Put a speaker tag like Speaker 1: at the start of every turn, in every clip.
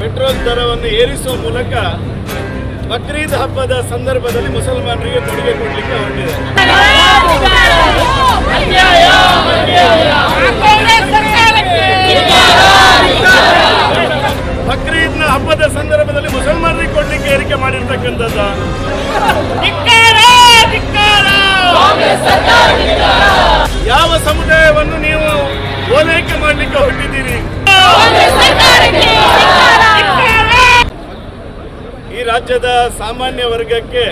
Speaker 1: Petrol ದರವನ್ನು ಏರಿಸುವ ಮೂಲಕ ಬಕ್ರೀದ್ ಹಬ್ಬದ ಸಂದರ್ಭದಲ್ಲಿ ಮುಸಲ್ಮಾನರಿಗೆ ಕೊಡುಗೆ ಕೊಡಲಿಕ್ಕೆ ಹೊರಟಿದೆ. ಬಕ್ರೀದ್ನ ಹಬ್ಬದ ಸಂದರ್ಭದಲ್ಲಿ ಮುಸಲ್ಮಾನರಿಗೆ ಕೊಡಲಿಕ್ಕೆ ಏರಿಕೆ ಮಾಡಿರ್ತಕ್ಕಂಥದ್ದು ಯಾವ ಸಮುದಾಯವನ್ನು ನೀವು ಓಲೈಕೆ ಮಾಡ್ಲಿಕ್ಕೆ ಹೊರಟಿದ್ದೀರಿ. ಈ ರಾಜ್ಯದ ಸಾಮಾನ್ಯ ವರ್ಗಕ್ಕೆ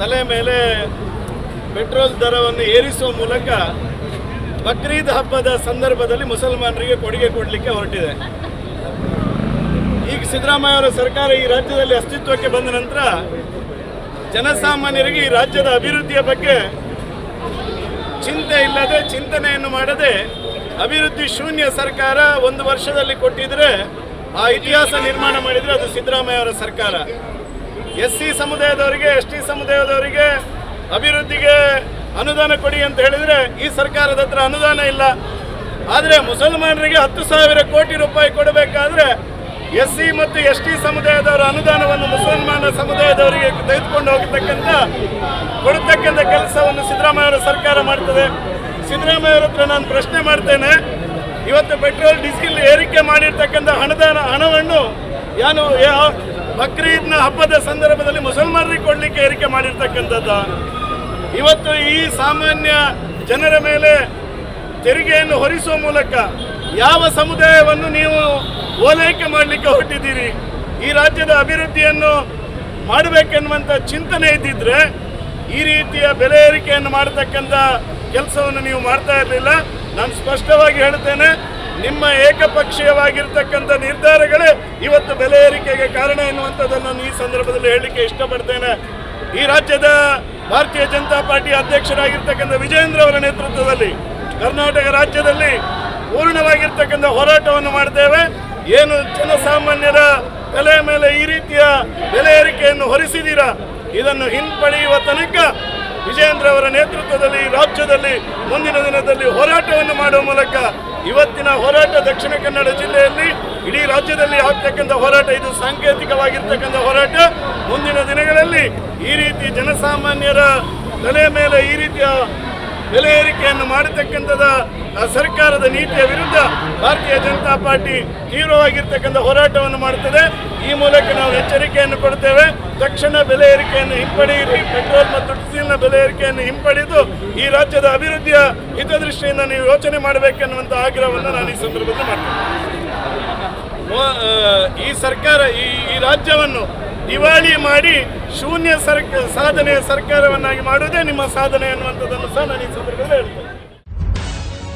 Speaker 1: ತಲೆ ಮೇಲೆ ಪೆಟ್ರೋಲ್ ದರವನ್ನು ಏರಿಸುವ ಮೂಲಕ ಬಕ್ರೀದ್ ಹಬ್ಬದ ಸಂದರ್ಭದಲ್ಲಿ ಮುಸಲ್ಮಾನರಿಗೆ ಕೊಡುಗೆ ಕೊಡಲಿಕ್ಕೆ ಹೊರಟಿದೆ. ಈಗ ಸಿದ್ದರಾಮಯ್ಯ ಅವರ ಸರ್ಕಾರ ಈ ರಾಜ್ಯದಲ್ಲಿ ಅಸ್ತಿತ್ವಕ್ಕೆ ಬಂದ ನಂತರ ಜನಸಾಮಾನ್ಯರಿಗೆ ಈ ರಾಜ್ಯದ ಅಭಿವೃದ್ಧಿಯ ಬಗ್ಗೆ ಚಿಂತೆ ಇಲ್ಲದೆ ಚಿಂತನೆಯನ್ನು ಮಾಡದೆ ಅಭಿವೃದ್ಧಿ ಶೂನ್ಯ ಸರ್ಕಾರ ಒಂದು ವರ್ಷದಲ್ಲಿ ಕೊಟ್ಟಿದ್ರೆ ಆ ಇತಿಹಾಸ ನಿರ್ಮಾಣ ಮಾಡಿದ್ರೆ ಅದು ಸಿದ್ದರಾಮಯ್ಯ ಅವರ ಸರ್ಕಾರ. ಎಸ್ ಸಿ ಸಮುದಾಯದವರಿಗೆ ಎಸ್ ಟಿ ಸಮುದಾಯದವರಿಗೆ ಅಭಿವೃದ್ಧಿಗೆ ಅನುದಾನ ಕೊಡಿ ಅಂತ ಹೇಳಿದ್ರೆ ಈ ಸರ್ಕಾರದ ಹತ್ರ ಅನುದಾನ ಇಲ್ಲ. ಆದರೆ ಮುಸಲ್ಮಾನರಿಗೆ ಹತ್ತು ಸಾವಿರ ಕೋಟಿ ರೂಪಾಯಿ ಕೊಡಬೇಕಾದ್ರೆ ಎಸ್ ಸಿ ಮತ್ತು ಎಸ್ ಟಿ ಸಮುದಾಯದವರ ಅನುದಾನವನ್ನು ಮುಸಲ್ಮಾನ ಸಮುದಾಯದವರಿಗೆ ತೆಗೆದುಕೊಂಡು ಹೋಗತಕ್ಕಂಥ, ಕೊಡತಕ್ಕಂಥ ಕೆಲಸವನ್ನು ಸಿದ್ದರಾಮಯ್ಯ ಅವರ ಸರ್ಕಾರ ಮಾಡ್ತದೆ. ಸಿದ್ದರಾಮಯ್ಯ ಅವರ ಹತ್ರ ನಾನು ಪ್ರಶ್ನೆ ಮಾಡ್ತೇನೆ. ಇವತ್ತು ಪೆಟ್ರೋಲ್, ಡೀಸೆಲ್ ಏರಿಕೆ ಮಾಡಿರ್ತಕ್ಕಂಥ ಹಣದ ಹಣವನ್ನು ಏನು ಯಾ- ಬಕ್ರೀದ್ನ ಹಬ್ಬದ ಸಂದರ್ಭದಲ್ಲಿ ಮುಸಲ್ಮಾನರಿಗೆ ಕೊಡಲಿಕ್ಕೆ ಏರಿಕೆ ಮಾಡಿರ್ತಕ್ಕಂಥದ್ದು? ಇವತ್ತು ಈ ಸಾಮಾನ್ಯ ಜನರ ಮೇಲೆ ತೆರಿಗೆಯನ್ನು ಹೊರಿಸುವ ಮೂಲಕ ಯಾವ ಸಮುದಾಯವನ್ನು ನೀವು ಓಲೈಕೆ ಮಾಡಲಿಕ್ಕೆ ಹೊರಟಿದ್ದೀರಿ? ಈ ರಾಜ್ಯದ ಅಭಿವೃದ್ಧಿಯನ್ನು ಮಾಡಬೇಕೆನ್ನುವಂಥ ಚಿಂತನೆ ಇದ್ದಿದ್ರೆ ಈ ರೀತಿಯ ಬೆಲೆ ಏರಿಕೆಯನ್ನು ಮಾಡತಕ್ಕಂಥ ಕೆಲಸವನ್ನು ನೀವು ಮಾಡ್ತಾ ಇರಲಿಲ್ಲ. ನಾನು ಸ್ಪಷ್ಟವಾಗಿ ಹೇಳ್ತೇನೆ ನಿಮ್ಮ ಏಕಪಕ್ಷೀಯವಾಗಿರ್ತಕ್ಕಂಥ ನಿರ್ಧಾರಗಳೇ ಇವತ್ತು ಬೆಲೆ ಏರಿಕೆಗೆ ಕಾರಣ ಎನ್ನುವಂಥದ್ದನ್ನು ನಾನು ಈ ಸಂದರ್ಭದಲ್ಲಿ ಹೇಳಲಿಕ್ಕೆ ಇಷ್ಟಪಡ್ತೇನೆ. ಈ ರಾಜ್ಯದ ಭಾರತೀಯ ಜನತಾ ಪಾರ್ಟಿ ಅಧ್ಯಕ್ಷರಾಗಿರ್ತಕ್ಕಂಥ ವಿಜೇಂದ್ರ ಅವರ ನೇತೃತ್ವದಲ್ಲಿ, ಕರ್ನಾಟಕ ರಾಜ್ಯದಲ್ಲಿ ಪೂರ್ಣವಾಗಿರ್ತಕ್ಕಂಥ ಹೋರಾಟವನ್ನು ಮಾಡ್ತೇವೆ. ಏನು ಜನಸಾಮಾನ್ಯರ ಮೇಲೆ ಈ ರೀತಿಯ ಬೆಲೆ ಏರಿಕೆಯನ್ನು ಹೊರಿಸಿದ್ದೀರಾ ಇದನ್ನು ಹಿಂಪಡೆಯುವ ತನಕ ವಿಜೇಂದ್ರ ಅವರ ನೇತೃತ್ವದಲ್ಲಿ ರಾಜ್ಯದಲ್ಲಿ ಮುಂದಿನ ದಿನದಲ್ಲಿ ಹೋರಾಟವನ್ನು ಮಾಡುವ ಮೂಲಕ ಇವತ್ತಿನ ಹೋರಾಟ ದಕ್ಷಿಣ ಕನ್ನಡ ಜಿಲ್ಲೆಯಲ್ಲಿ ಇಡೀ ರಾಜ್ಯದಲ್ಲಿ ಆಗ್ತಕ್ಕಂಥ ಹೋರಾಟ, ಇದು ಸಾಂಕೇತಿಕವಾಗಿರ್ತಕ್ಕಂಥ ಹೋರಾಟ. ಮುಂದಿನ ದಿನಗಳಲ್ಲಿ ಈ ರೀತಿ ಜನಸಾಮಾನ್ಯರ ತಲೆ ಮೇಲೆ ಈ ರೀತಿಯ ಬೆಲೆ ಏರಿಕೆಯನ್ನು ಮಾಡತಕ್ಕಂಥದ ಸರ್ಕಾರದ ನೀತಿಯ ವಿರುದ್ಧ ಭಾರತೀಯ ಜನತಾ ಪಾರ್ಟಿ ತೀವ್ರವಾಗಿರ್ತಕ್ಕಂಥ ಹೋರಾಟವನ್ನು ಮಾಡುತ್ತದೆ. ಈ ಮೂಲಕ ನಾವು ಎಚ್ಚರಿಕೆಯನ್ನು ಕೊಡ್ತೇವೆ. ತಕ್ಷಣ ಬೆಲೆ ಏರಿಕೆಯನ್ನು ಹಿಂಪಡೆಯಿರಿ. ಪೆಟ್ರೋಲ್ ಮತ್ತು ಡೀಸೆಲ್ನ ಬೆಲೆ ಏರಿಕೆಯನ್ನು ಹಿಂಪಡೆದು ಈ ರಾಜ್ಯದ ಅಭಿವೃದ್ಧಿಯ ಹಿತದೃಷ್ಟಿಯಿಂದ ನೀವು ಯೋಚನೆ ಮಾಡಬೇಕೆನ್ನುವಂಥ ಆಗ್ರಹವನ್ನು ನಾನು ಈ ಸಂದರ್ಭದಲ್ಲಿ ಮಾಡ್ತೇನೆ. ಈ ಸರ್ಕಾರ, ಈ ಈ ರಾಜ್ಯವನ್ನು ದಿವಾಳಿ ಮಾಡಿ ಶೂನ್ಯ ಸರ್ಕ, ಸಾಧನೆಯ ಸರ್ಕಾರವನ್ನಾಗಿ ಮಾಡುವುದೇ ನಿಮ್ಮ ಸಾಧನೆ ಅನ್ನುವಂಥದ್ದನ್ನು ಸಹ ನಾನು ಈ ಸಂದರ್ಭದಲ್ಲಿ ಹೇಳ್ತೇನೆ